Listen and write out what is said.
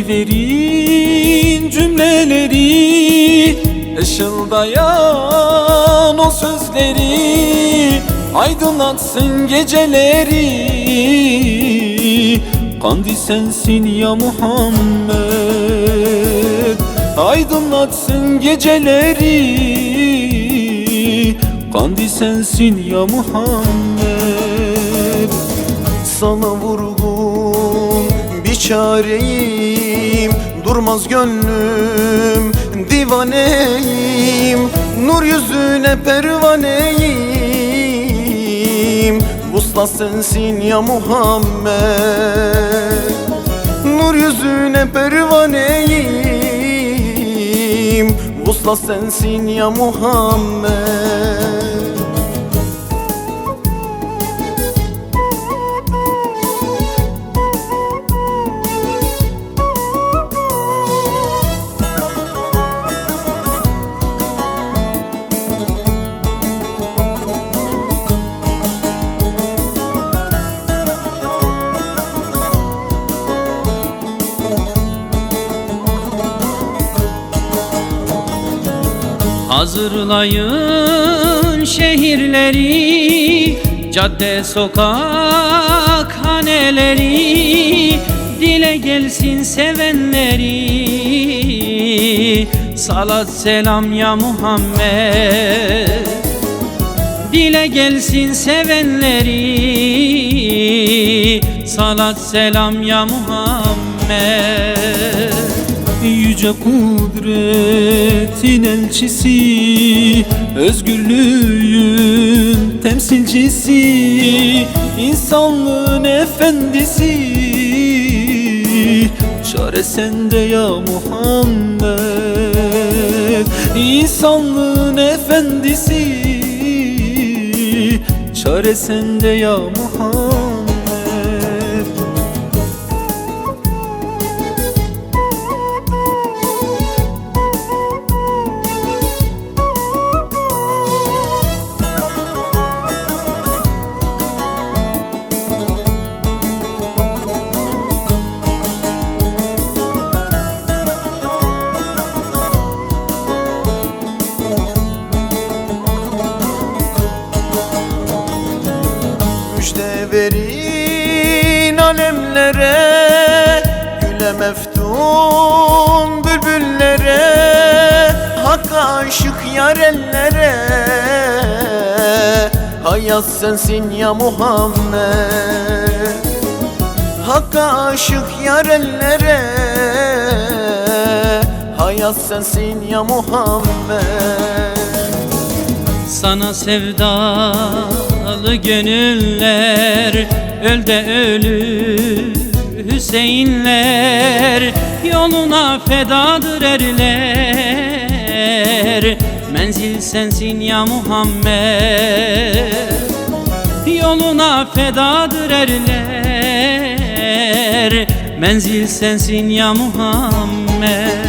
Şiirlerin cümleleri Işıldayan o sözleri Aydınlatsın geceleri. Kandil sensin ya Muhammed Aydınlatsın geceleri. Kandil sensin ya Muhammed Sana vurgun bir çareyim Durmaz gönlüm divaneyim. Nur yüzüne pervaneyim. Vuslat sensin ya Muhammed. Nur yüzüne pervaneyim. Vuslat sensin ya Muhammed Hazırlayın şehirleri Cadde sokak haneleri. Dile gelsin sevenleri. Salat selam ya Muhammed. Dile gelsin sevenleri. Salat selam ya Muhammed Yüce kudretin elçisi Özgürlüğün temsilcisi insanlığın efendisi. Çare sende ya Muhammed İnsanlığın efendisi. Çare sende ya Muhammed verin alemlere Güle meftun bülbüllere Hakka aşık yarellere Hayat sensin ya Muhammed. Hakka aşık yarellere Hayat sensin ya Muhammed. Sana sevdalı gönüller Ölde ölür Hüseyinler Yoluna fedadır erler. Menzil sensin ya Muhammed. Yoluna fedadır erler. Menzil sensin ya Muhammed